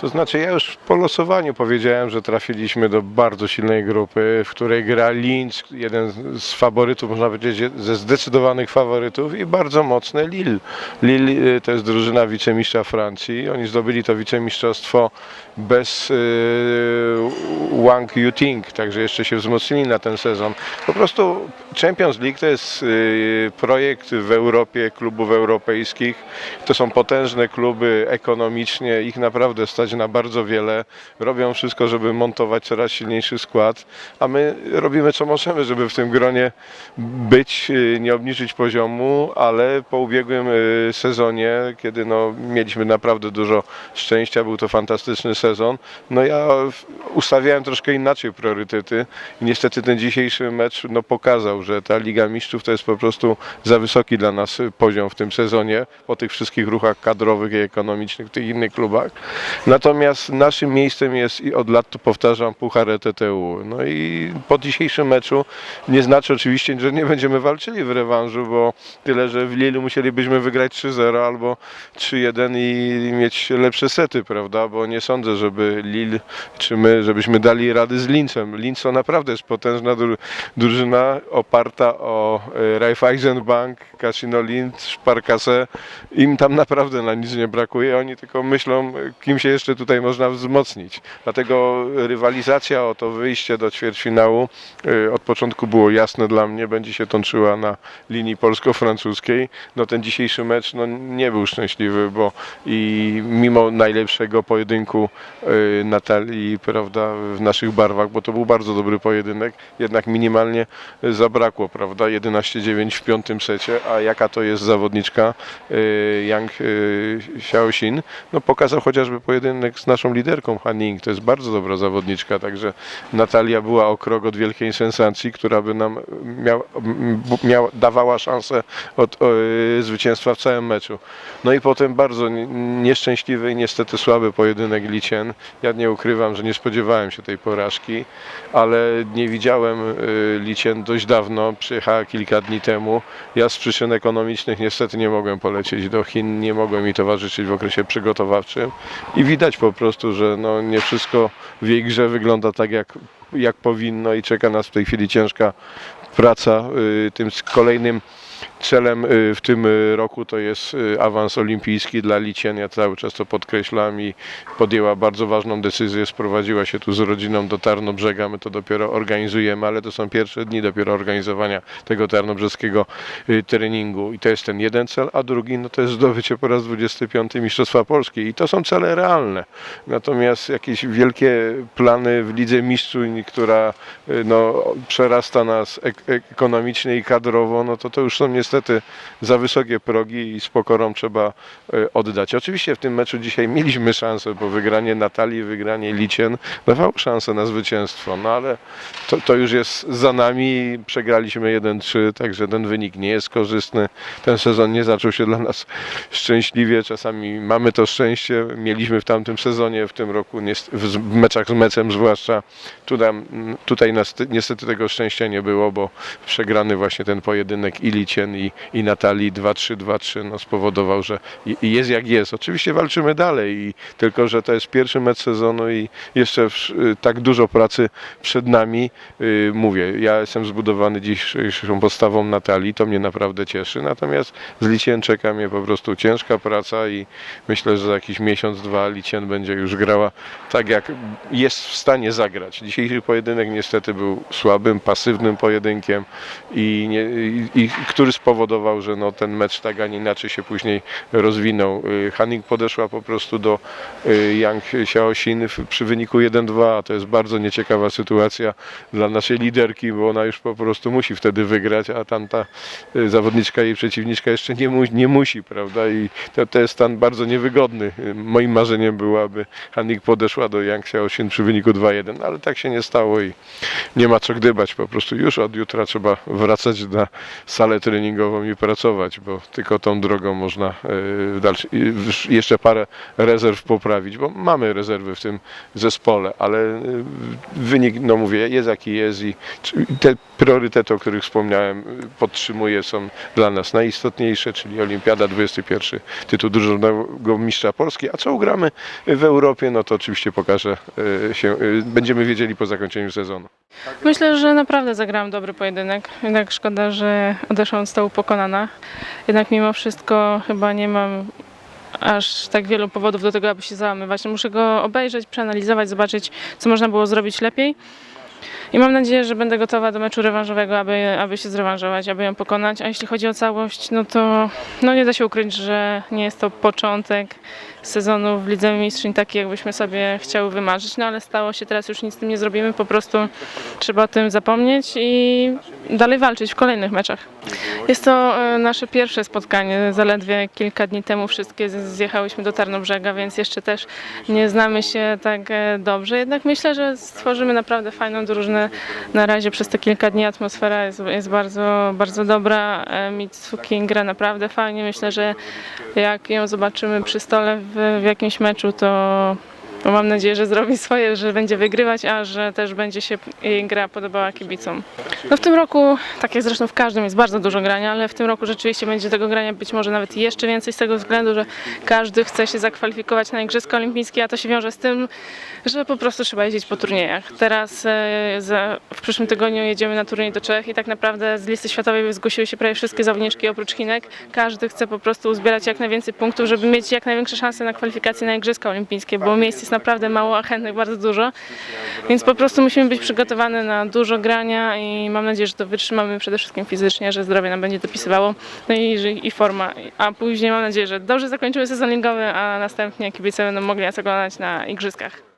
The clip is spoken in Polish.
To znaczy ja już po losowaniu powiedziałem, że trafiliśmy do bardzo silnej grupy, w której gra Linz, jeden z faworytów, można powiedzieć, ze zdecydowanych faworytów i bardzo mocny Lille. Lille y, to jest drużyna wicemistrza Francji. Oni zdobyli to wicemistrzostwo bez y, Wang Yuting, także jeszcze się wzmocnili na ten sezon. Po prostu Champions League to jest y, projekt w Europie klubów europejskich. To są potężne kluby ekonomicznie, ich naprawdę stać na bardzo wiele. Robią wszystko, żeby montować coraz silniejszy skład, a my robimy co możemy, żeby w tym gronie być, y, nie obniżyć poziomu, ale po ubiegłym y, sezonie, kiedy no, mieliśmy naprawdę dużo szczęścia, był to fantastyczny sezon, no ja ustawiałem troszkę inaczej priorytety i niestety ten dzisiejszy mecz no, pokazał, że ta Liga Mistrzów to jest po prostu za wysoki dla nas poziom w tym sezonie, po tych wszystkich ruchach kadrowych i ekonomicznych w tych innych klubach. Natomiast naszym miejscem jest i od lat to powtarzam Puchar ETTU. No i po dzisiejszym meczu nie znaczy oczywiście, że nie będziemy walczyli w rewanżu, bo tyle, że w Lille musielibyśmy wygrać 3-0 albo 3-1 i mieć lepsze sety, prawda? Bo nie sądzę, żeby Lille czy my, żebyśmy dali rady z Lincem. Linz to naprawdę jest potężna dru- drużyna oparta o e, Raiffeisenbank, Casino Linz, Sparkasse. Im tam naprawdę na nic nie brakuje. Oni tylko myślą, e, kim się jeszcze tutaj można wzmocnić. Dlatego rywalizacja o to wyjście do ćwierćfinału e, od początku było jasne dla mnie, będzie się toczyła na linii polsko-francuskiej. No ten dzisiejszy mecz no, nie był szczęśliwy, bo i mimo najlepszego pojedynku e, Natalii, prawda, w naszych barwach, bo to był bardzo dobry pojedynek, jednak minimalnie zabrakło, prawda, 11-9 w piątym secie, a jaka to jest zawodniczka e, Yang Xiaoxin, no pokazał chociażby pojedynek z naszą liderką Haning, to jest bardzo dobra zawodniczka, także Natalia była o krok od wielkiej sensacji, która by nam miała, miała, dawała szansę od e, zwycięstwa w całym meczu. No i potem bardzo nie- nieszczęśliwy i niestety słaby pojedynek Licien. Ja nie ukrywam, że nie spodziewałem się tej porażki, ale nie widziałem e, Licien dość dawno, przyjechała kilka dni temu. Ja z przyczyn ekonomicznych niestety nie mogłem polecieć do Chin, nie mogłem mi towarzyszyć w okresie przygotowawczym i widać po prostu, że no nie wszystko w jej grze wygląda tak jak, jak powinno i czeka nas w tej chwili ciężka praca. Y, Tym kolejnym celem y, w tym y, roku to jest y, awans olimpijski dla Licien. Ja cały czas to podkreślam i podjęła bardzo ważną decyzję. Sprowadziła się tu z rodziną do Tarnobrzega. My to dopiero organizujemy, ale to są pierwsze dni dopiero organizowania tego tarnobrzeskiego treningu. I to jest ten jeden cel, a drugi no to jest zdobycie po raz 25 Mistrzostwa Polski. I to są cele realne. Natomiast jakieś wielkie plany w Lidze Mistrzów, która no, przerasta nas ek- ekonomicznie i kadrowo, no to to już są niestety za wysokie progi i z pokorą trzeba y, oddać. Oczywiście w tym meczu dzisiaj mieliśmy szansę, bo wygranie Natalii, wygranie Licien dawało szansę na zwycięstwo, no ale to, to już jest za nami. Przegraliśmy 1-3, także ten wynik nie jest korzystny. Ten sezon nie zaczął się dla nas szczęśliwie. Czasami mamy to szczęście. Mieliśmy w tamtym sezonie, w tym roku, w meczach z meczem zwłaszcza. Tutaj, tutaj nas, niestety tego szczęścia nie było, bo przegrany właśnie ten pojedynek i Licien i, i Natalii 2-3, 2-3 no, spowodował, że jest jak jest. Oczywiście walczymy dalej, i, tylko że to jest pierwszy mecz sezonu i jeszcze w, tak dużo pracy przed nami. Yy, mówię, ja jestem zbudowany dzisiejszą postawą Natalii, to mnie naprawdę cieszy. Natomiast z Licien czeka mnie po prostu ciężka praca i myślę, że za jakiś miesiąc, dwa Licien będzie już grała tak, jak jest w stanie zagrać. Dzisiejszy pojedynek niestety był słabym, pasywnym pojedynkiem i, nie, i, i który spowodował, że no, ten mecz tak, a nie inaczej się później rozwinął. Y, Hanning podeszła po prostu do y, Yang Xiaoxin w- przy wyniku 1-2, a to jest bardzo nieciekawa sytuacja dla naszej liderki, bo ona już po prostu musi wtedy wygrać, a tamta y, zawodniczka, jej przeciwniczka jeszcze nie, mu, nie musi, prawda? I to, to jest stan bardzo niewygodny. Moim marzeniem było, aby Hanning podeszła do Yang Xiaoxin przy wyniku 2-1, ale tak się nie stało i nie ma co gdybać. Po prostu już od jutra trzeba wracać na salę treningową treningową i pracować, bo tylko tą drogą można e, dalszy, jeszcze parę rezerw poprawić, bo mamy rezerwy w tym zespole, ale e, wynik, no mówię, jest jaki jest i te priorytety, o których wspomniałem, e, podtrzymuję, są dla nas najistotniejsze, czyli Olimpiada 21, tytuł drużynowego mistrza Polski, a co ugramy w Europie, no to oczywiście pokaże się, będziemy wiedzieli po zakończeniu sezonu. Myślę, że naprawdę zagrałam dobry pojedynek. Jednak szkoda, że odeszłam z stołu pokonana. Jednak mimo wszystko chyba nie mam aż tak wielu powodów do tego, aby się załamywać. Muszę go obejrzeć, przeanalizować, zobaczyć, co można było zrobić lepiej. I mam nadzieję, że będę gotowa do meczu rewanżowego, aby, aby się zrewanżować, aby ją pokonać. A jeśli chodzi o całość, no to no nie da się ukryć, że nie jest to początek sezonu w Lidze Mistrzyń taki, jakbyśmy sobie chciały wymarzyć, no ale stało się, teraz już nic z tym nie zrobimy, po prostu trzeba o tym zapomnieć i dalej walczyć w kolejnych meczach. Jest to e, nasze pierwsze spotkanie, zaledwie kilka dni temu wszystkie zjechałyśmy do Tarnobrzega, więc jeszcze też nie znamy się tak e, dobrze, jednak myślę, że stworzymy naprawdę fajną drużynę. Na razie przez te kilka dni. Atmosfera jest, jest bardzo, bardzo dobra, E, Mitsuki gra naprawdę fajnie, myślę, że jak ją zobaczymy przy stole w, w jakimś meczu, to to mam nadzieję, że zrobi swoje, że będzie wygrywać, a że też będzie się jej gra podobała kibicom. No w tym roku, tak jak zresztą w każdym, jest bardzo dużo grania, ale w tym roku rzeczywiście będzie tego grania być może nawet jeszcze więcej z tego względu, że każdy chce się zakwalifikować na Igrzyska Olimpijskie, a to się wiąże z tym, że po prostu trzeba jeździć po turniejach. Teraz e, w przyszłym tygodniu jedziemy na turniej do Czech i tak naprawdę z listy światowej zgłosiły się prawie wszystkie zawodniczki oprócz Chinek. Każdy chce po prostu uzbierać jak najwięcej punktów, żeby mieć jak największe szanse na kwalifikacje na Igrzyska Olimpijskie, bo miejsc jest naprawdę mało, a chętnych bardzo dużo. Więc po prostu musimy być przygotowani na dużo grania i mam nadzieję, że to wytrzymamy przede wszystkim fizycznie, że zdrowie nam będzie dopisywało, no i, i forma. A później mam nadzieję, że dobrze zakończymy sezon ligowy, a następnie kibice będą mogli nas oglądać na Igrzyskach.